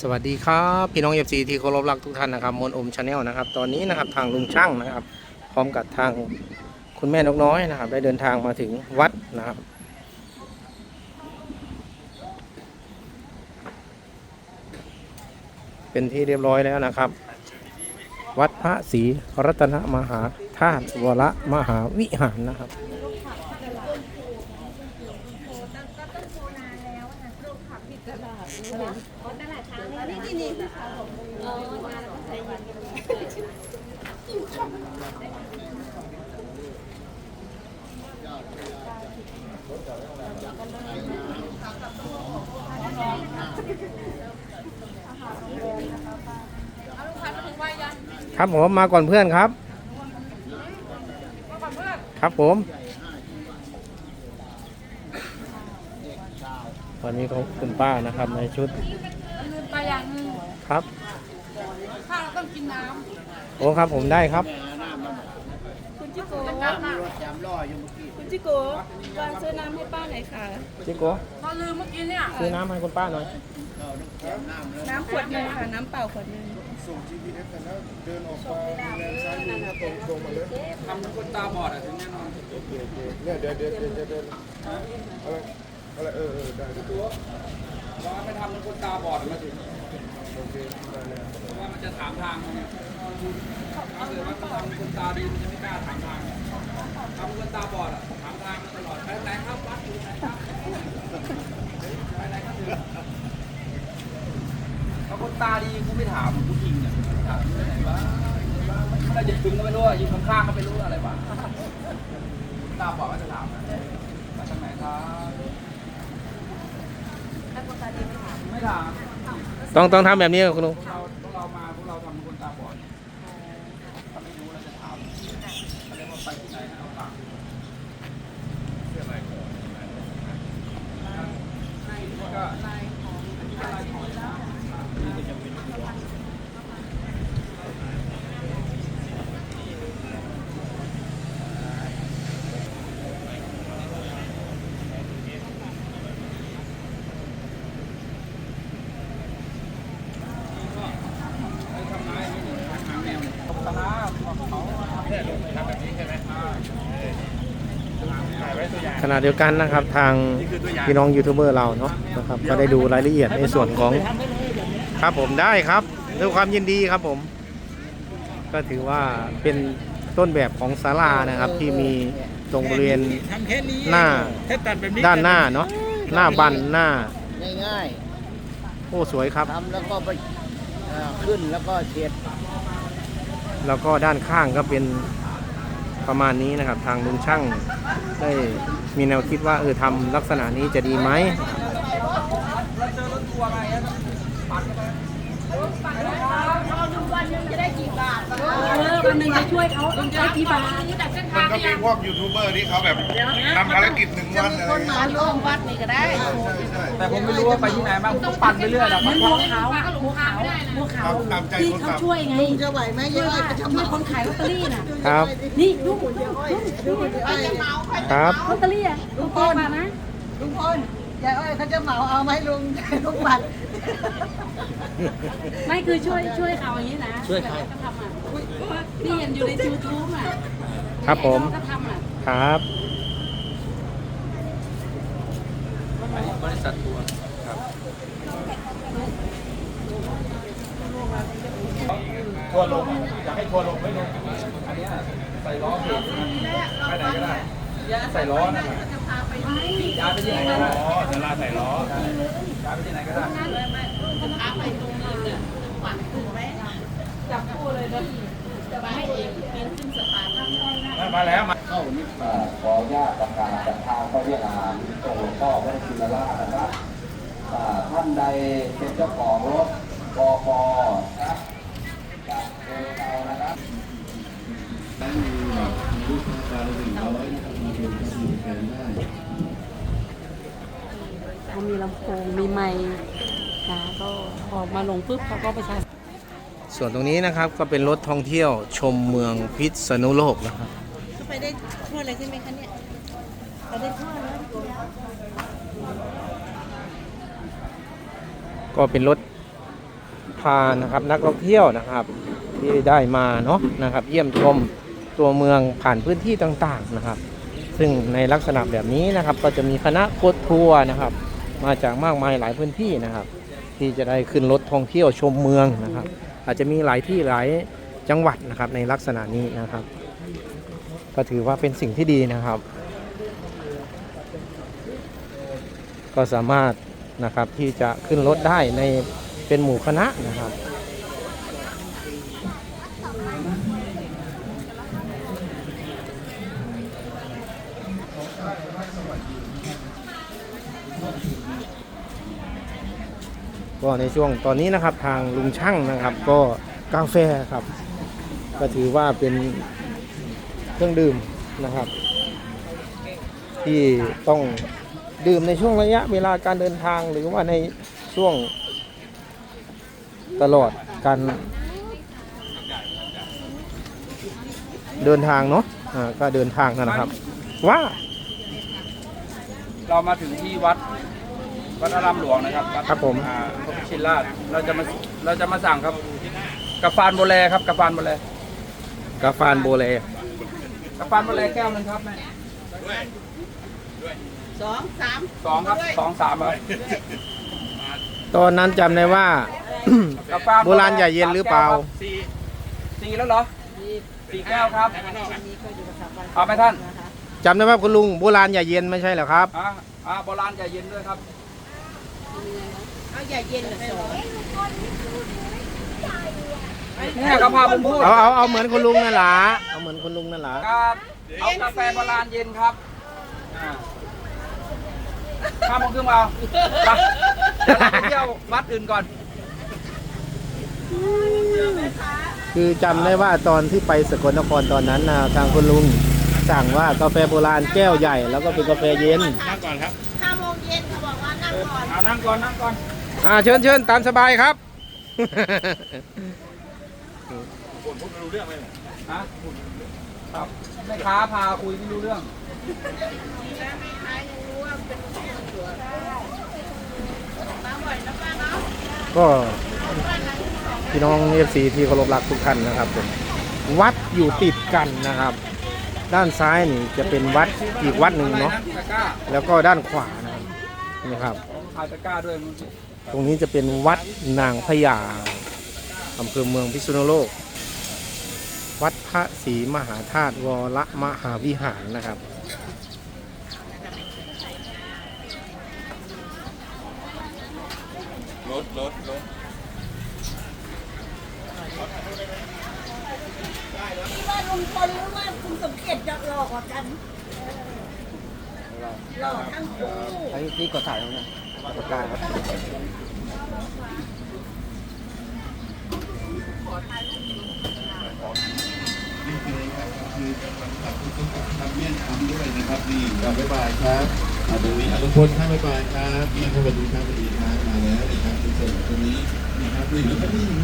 สวัสดีครับพี่น้องเอฟซีที่เคารพรักทุกท่านนะครับมนอมชาแนลนะครับตอนนี้นะครับทางลุงช่างนะครับ พร้อมกับทางคุณแม่นกน้อยนะครับ ได้เดินทางมาถึงวัดนะครับ เป็นที่เรียบร้อยแล้วนะครับ วัดพระศรีรัตนมหาธาตุวรมหาวิหารนะครับ ครับผมมาก่อนเพื่อนครับ ครับผมวันนี้ของคุณป้านะครับในชุดลืมไปอย่างหนึงครับ ข้าวเราต้องกินน้โอ้ครับผมได้ครับคุณจิโกำน้ำอะคุณจิโกวางซื้อน้ำให้ป้าหน่อยค่ะจิโก้พอลืมเมื่อกี้เนี่ย ซื้อน้ำให้คุณป้าหน่อย น้ำขวดหนึงค่ะ น้ำเปล่าขวดหนึงทำคนตาบอดอะถึงแน่นอนเนี่ยเดี๋ยวเดี๋ยวเดี๋ยวเดี๋ยวเดี๋ยวอะไรอะไรเออเออได้ได้เราไม่ทำเป็นคนตาบอดมาถึงโอเคได้เลยเพราะว่ามันจะถามทางเนี่ยถ้าเกิดว่าทำเป็นคนตาดีมันจะไม่กล้าถามทางทำเป็นคนตาบอดอะถามทางตลอดไปไหนครับวัดอยู่ไหนครับไปไหนครับถึงเขาคน ตาดีกูไม่ถามกูยิงเนี่ยถามไปไหนวะถ้าจะถึงก็ไม่รู้อะยิงข้างๆก็ไม่รู้อะไรวะตาบอดก็จะถามนะมาจากไหนครับไม่ถามต้องต้องทำแบบนี้ครับคุณลุง เราพวกเรามาพวกเราทำคนตาบอดถ้าไม่รู้เราจะถามเขาเรียกว่าไปที่ไหนนะเอาปากเสื้อลายของแล้วก็ลายของลายของนี่ก็จะเป็นตัว ข ณะเดียวกันนะครับ ทางพี่น้องยูทูบเบอร์เราเนาะนะครับก็ได้ดูรายละเอียดในส่วนของครับผมได้ครับด้วยความยินดีครับผม ก็ถือว่าเป็นต้นแบบของศาลานะครับ ที่มีตรงบริเวณทำแค่นี้หน้าแค่ตัดแบบนี้ด้านหน้าเนาะหน้าบันหน้าง่ายโอ้สวยครับๆทำแล้วก็ไปเอ่อขึ้นแล้วก็เช็ดแล้วก็ด้านข้างก็เป็นประมาณนี้นะครับ ทางลุงช่างได้ มีแนวคิดว่าเออทำลักษณะนี้จะดีไหมเออ วันหนึ่งจะช่วยเขาต้องใช้กี่บาทแต่เส้นมัทานงก็เนี่มียพวกยูทูบเบอร์ที่เขาแบบทำภารกิจหนึ่งวันอะไรเงี้ยร่วมวัดนี่ก็ได้ใช่ใช่แต่ผมไม่รู้ว่าไปที่ไหนบ้างต้องปั่นไปเรื่อยแหละเหมือนบัวขาวอะบัวขาวบัวขาวตามใจที่คนเขาขับช่วยไงจะไหวไหมยายอ้อยจะทำให้คนขายลอตเตอรี่น่ะ ครับ นี่ลูกครับ ลอตเตอรี่อะลุงพลมานะลุงพลยายอ้อยเขาจะเหมาเอาไหมลุงลุงบัตร ไม่คือช่วยช่วยเขาอย่างนี้นะช่วยเขาก็ทำอะนี่เห็นอยู่ในยูทูบอะครับผมก็ทำอะครับบริษัททัวร์ทัวร์ลงอยากให้ทัวร์ลงไม่ลงอันเนี้ยใส่ล้อเบรกไปไหนก็ได้ใส่ล้อนะย้ายไปที่ไหนก็ได้อ๋อจะลาใส่ล้อย้ายไปที่ไหนก็ได้ จับคู่เลยนะจะมาให้เองปีนขึ้นสะพานมาแล้วมาเข้านิพพานขออนุญาตประกาศจากทางพระวิหารตรงหลวงพ่อวัดศิลานะครับอ่าท่านใดเป็นเจ้าของรถปอปนะครับจากเบอร์เรานะครับเขามีลำโพงมีไมค์ นะก็ออกมาลงปุ๊บเขาก็ประชาส่วนตรงนี้นะครับก็เป็นรถท่องเที่ยวชมเมืองพิษณุโลกนะครับไปได้ทั่วเลยใช่ไหมคะเนี่ยไปได้ทั่วแล้วก็เป็นรถพานะครับนักท่องเที่ยวนะครับที่ได้มาเนาะนะครับ เยี่ยมชมตัวเมืองผ่านพื้นที่ต่างๆนะครับ ซึ่งในลักษณะแบบนี้นะครับ ก็จะมีคณะโคตทัวร์นะครับ มาจากมากมายหลายพื้นที่นะครับ ที่จะได้ขึ้นรถท่องเที่ยวชมเมืองนะครับ อาจจะมีหลายที่หลายจังหวัดนะครับในลักษณะนี้นะครับ ก็ถือว่าเป็นสิ่งที่ดีนะครับ ก็สามารถนะครับที่จะขึ้นรถได้ในเป็นหมู่คณะนะครับ ก็ในช่วงตอนนี้นะครับทางลุงช่างนะครับ ก็กาแฟครับ ก็ถือว่าเป็นเครื่องดื่มนะครับ ที่ต้องดื่มในช่วงระยะเวลาการเดินทางหรือว่าในช่วงตลอดการเดินทางเนาะอ่าก็เดินทางนั่นนะครับ ว่า เรามาถึงที่วัด วัดอารามหลวงนะครับวัดครับผม อ่าพระพิชินราชเราจะมาเราจะมาสั่งครับกาแฟานโบแลครับกาแฟานโบแลกาฟานโบเลกาแฟานโบแลแก้วหนึงครับแม่สองสามสองครับสองสามครับตอนนั้นจำได้ว่า กาแฟโบราณอย่าเย็นหรือเปล่า สี่สี่แล้วเหรอสี่แก้วครับเอาไหมท่านจำได้ว่าคุณลุงโบราณอย่าเย็นไม่ใช่เหรอครับ อ่าอ่าโบราณอย่าเย็นด้วยครับ เอาใหญ่เย็นเหลือสองเนี่ยเขาพาผมพูดเอาเอาเอาเหมือนคุณลุงนั่นแหละเอาเหมือนคุณลุงนั่นแหละครับเอากาแฟโบราณเย็นครับอ่าข้ามโมงครึ่งมาเอาไปเดี๋ยวเราไปเที่ยววัดอื่นก่อน คือจำได้ว่าตอนที่ไปสกลนครตอนนั้นนะทางคุณลุงสั่งว่ากาแฟโบราณแก้วใหญ่ แล้วก็เป็นกาแฟเย็น นั่งก่อนครับห้าโมง เย็นเขาบอกว่านั่งก่อนเอานั่งก่อนนั่งก่อนอ่าเชิญเชิญตามสบายครับฮะครับแม่ค้าพาคุยไม่รู้เรื่องก็พี่น้องเอฟซีที่เคารพรักทุกท่านนะครับผมวัดอยู่ติดกันนะครับ ด้านซ้ายนี่จะเป็นวัดอีกวัดหนึ่งเนาะตะกร้าแล้วก็ด้านขวา นะครับนี่ครับขายตะกร้าด้วยมึงตรงนี้จะเป็นวัดนางพญาอำเภอเมืองพิษณุโลก วัดพระศรีมหาธาตุวรมหาวิหารนะครับ รถรถรถว่าลุงพลหรือว่าคุณสมเกียรติจะหลอกกว่ากัน หล่อทั้งคู่ไอ้ที่กดถ่ายตรงนี้ปากกาครับนี่คือคือขอบคุณทำเมี่ยงคำด้วยนะครับนี่บ๊ายบายครับอาตรงนี้อนุพลครับบ๊ายบายครับเมี่ยงสวัสดีครับสวัสดีครับมาแล้วนะครับในส่วนตรงนี้นะครับนี่แล้วก็นี่ครับ